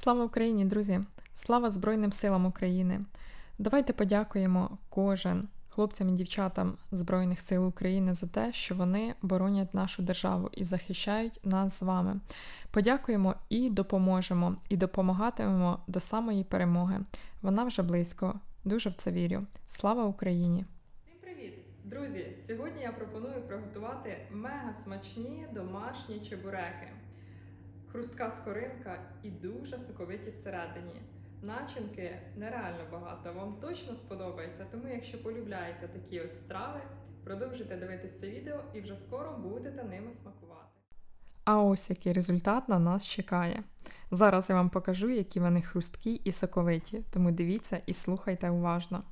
Слава Україні, друзі! Слава Збройним силам України! Давайте подякуємо кожен хлопцям і дівчатам Збройних сил України за те, що вони боронять нашу державу і захищають нас з вами. Подякуємо і допоможемо, і допомагатимемо до самої перемоги. Вона вже близько. Дуже в це вірю. Слава Україні! Всім привіт! Друзі! Сьогодні я пропоную приготувати мега смачні домашні чебуреки. Хрустка скоринка і дуже соковиті всередині. Начинки нереально багато. Вам точно сподобається. Тому, якщо полюбляєте такі ось страви, продовжуйте дивитися це відео і вже скоро будете ними смакувати. А ось який результат на нас чекає. Зараз я вам покажу, які вони хрусткі і соковиті, тому дивіться і слухайте уважно.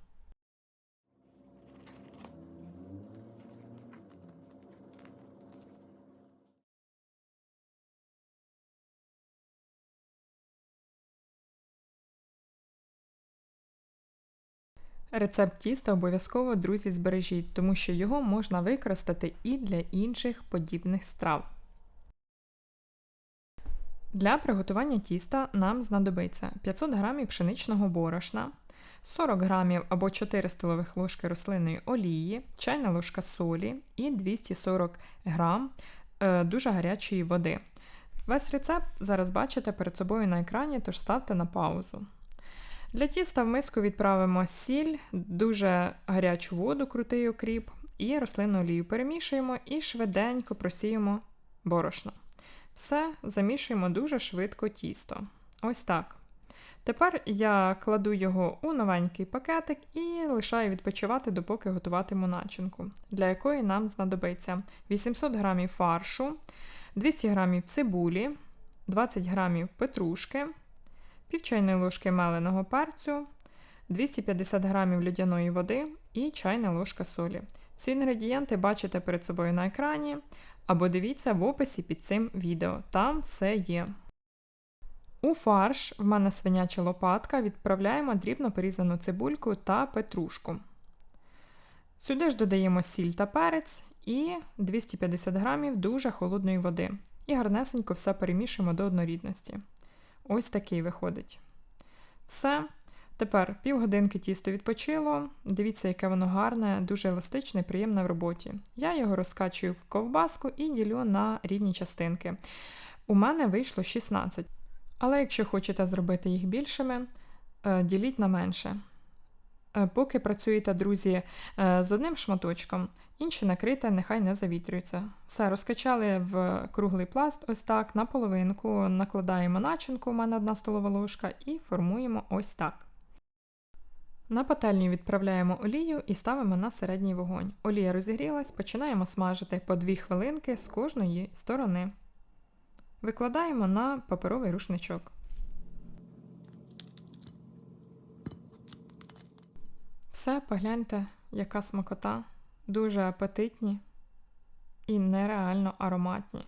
Рецепт тіста обов'язково, друзі, збережіть, тому що його можна використати і для інших подібних страв. Для приготування тіста нам знадобиться 500 г пшеничного борошна, 40 г або 4 столових ложки рослинної олії, чайна ложка солі і 240 г е, дуже гарячої води. Весь рецепт зараз бачите перед собою на екрані, тож ставте на паузу. Для тіста в миску відправимо сіль, дуже гарячу воду, крутий окріп і рослинну олію перемішуємо і швиденько просіємо борошно. Все, замішуємо дуже швидко тісто. Ось так. Тепер я кладу його у новенький пакетик і лишаю відпочивати, допоки готуватиму начинку, для якої нам знадобиться 800 г фаршу, 200 г цибулі, 20 г петрушки пів чайної ложки меленого перцю, 250 г льодяної води і чайна ложка солі. Всі інгредієнти бачите перед собою на екрані, або дивіться в описі під цим відео, там все є. У фарш в мене свиняча лопатка, відправляємо дрібно порізану цибульку та петрушку. Сюди ж додаємо сіль та перець і 250 г дуже холодної води. І гарнесенько все перемішуємо до однорідності. Ось такий виходить. Все. Тепер півгодинки тісто відпочило. Дивіться, яке воно гарне, дуже еластичне приємне в роботі. Я його розкачую в ковбаску і ділю на рівні частинки. У мене вийшло 16. Але якщо хочете зробити їх більшими, е, діліть на менше. Е, поки працюєте, друзі, е, з одним шматочком, інше накрите, нехай не завітрюється. Все, розкачали в круглий пласт, ось так, на половинку, накладаємо начинку, у мене одна столова ложка, і формуємо ось так. На пательню відправляємо олію і ставимо на середній вогонь. Олія розігрілась, починаємо смажити по 2 хвилинки з кожної сторони. Викладаємо на паперовий рушничок. Все, погляньте, яка смакота, дуже апетитні і нереально ароматні.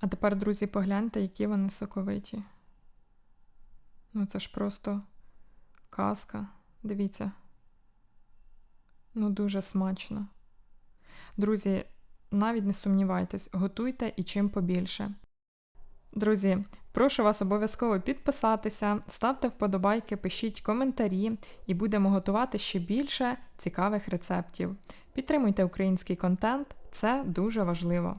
А тепер, друзі, погляньте, які вони соковиті. Ну, це ж просто казка. Дивіться. Ну, дуже смачно. Друзі, навіть не сумнівайтесь, готуйте і чим побільше. Друзі, прошу вас обов'язково підписатися, ставте вподобайки, пишіть коментарі і будемо готувати ще більше цікавих рецептів. Підтримуйте український контент, це дуже важливо.